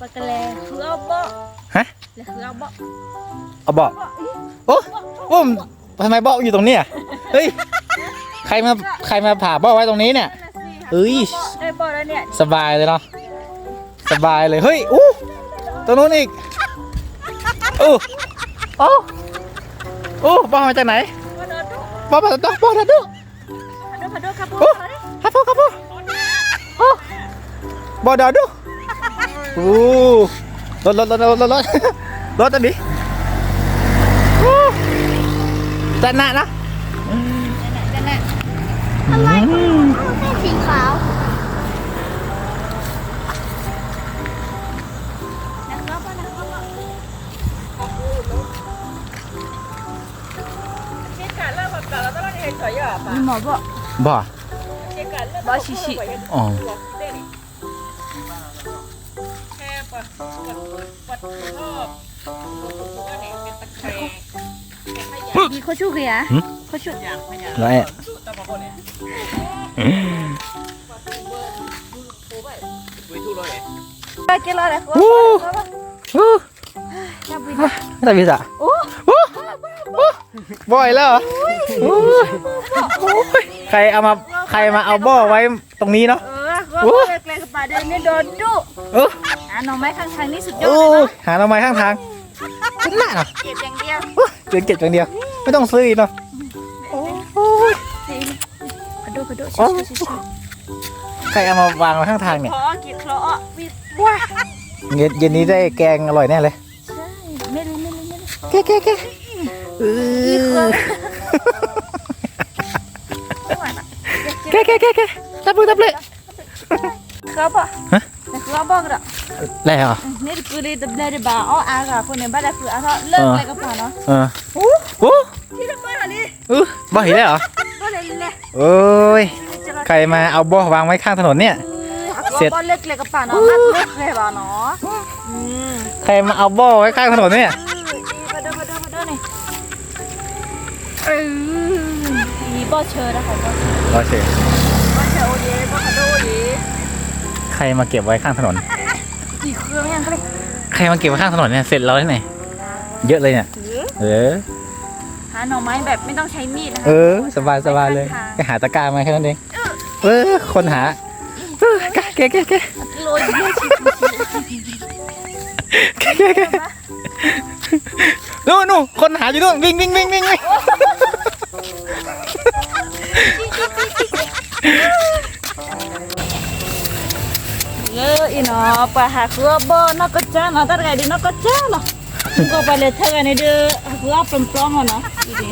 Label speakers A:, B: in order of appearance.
A: ปากกาแลคือเอาบ่
B: ฮะ
A: แล้วคือเอาบ่
B: เอาเบาะโอ้โอ้มทำไมเบาะอยู่ตรงนี้อะเฮ้ยใครมาใครมาผ่าเบาะไว้ตรงนี้เนี่ยเอ้ย
A: ได้บ่แล้วเนี่ย
B: สบายเลยเนาะสบายเลยเฮ้ยอู้ตรงนู้นอีกอู้โอ้โอ้เบาะมาจากไหน
A: บ่โดนดุ
B: เบาะมาจากตัวเบาะมาจากตัว
A: พะโดพะโดครับ บาะ
B: ดอดูอู้รถรถรถรถรถรถรถอันนี้อู้จันนะนะ
A: นั่นน่ะ
B: อะไร
A: แม่สีขาวนะครับบ่นะครับบ่นี่หมอบ่
B: บ่
A: บ่ชิชิ
B: อ๋อ 哦
A: ดีเขาชูกันอะเขาชู
B: แล้ไอ้
A: ไปกินอะไร
B: อู้อู้
A: จะบิน
B: ตาบิสะ
A: โอ้
B: อู้อู้บ่อยแล้วเหรออู้โอ้ยใครเอามาใครมาเอาบ่อไว้ตรงนี้เนาะ
A: เออว่าเล็กๆกับป่าเดินนี่โดนดุ
B: เออ
A: อะหน่อไม้ข้างทางนี่สุดยอด
B: โอ้
A: เลย
B: ยหาหน่อไม้ข้างทางชนะเนาะ
A: เก็บอย่างเดียว
B: อู้เดินเก็บอย่างเดียว ไม่ต้องซื้ออีกเนาะโอ้ย
A: สิกระโดดกระโดด
B: โอ้
A: ชิชิชิ
B: ใครเอามาวางไว้ข้างทางเนี่ย
A: ขอกินเคราะห์วิว้า
B: เย็นเย็นนี้ได้แกงอร่อยแน่เลย
A: ใช่ไม่เลยไม่เลยไม่เลย
B: แกะแกะแกะเออ
A: ไม่ไหวละ
B: แกะแกะแกะแกะตับเลยตับเลย แล้วเหรอ
A: นี่คือเลยแต่เลยบ้าอ๋ออากาคนเนี่ยบ้านคืออาเขาเลิกอะไรกับป่าเนาะ
B: เออโอ้โห
A: ที่ทำบ้านอะไร
B: เออบ่เห็นแล้วเหรอ
A: ก็เลยเลย
B: โอ้ยใครมาเอาบ่อวางไว้ข้างถนนเนี่ยเสร็จ
A: บ้านเลิกเลยกับป่าเนาะมัดเลิกเลยป่าเนาะอืม
B: ใครมาเอาบ่อไว้ข้างถนนเนี่ย
A: มาดูมาดูมาดูนี่เออมีบ่เชิญนะคะบ่เชิญ
B: รอเชย
A: บ่เชิญโอเย่บ่คาโดโอเย่
B: ใค รมาเก็บไว้ข้างถนน
A: กี่เครื่องยังก็เลย
B: ใครมาเก็บไว้ข้างถนนเนี่ยเสร็จเราที่ไหนเยอะเลยเนี่ยเออ
A: หาหน่อไม้แบบไม่ต้องใช้มีดนะคะ
B: เออ สบายสบายเลยไปหาตะกร้ามาแค่นั้นเองเออคนหาเออแกะแกะแกะแกะ
A: โรยเยอะชิ
B: แกะแกะแกะนู่นนู่นคนหาอยู่นู่นวิ่งวิ่งวิ่งวิ่งวิ่ง
A: อออีเนาะไปหาเครือบ่นอกก็จ้าเนาะตัดไก่ดินอกก็จ้าเนาะก็ไปเลยเท่ากันนี่เด้อเครือปลอมๆเนาะอี
B: ดิ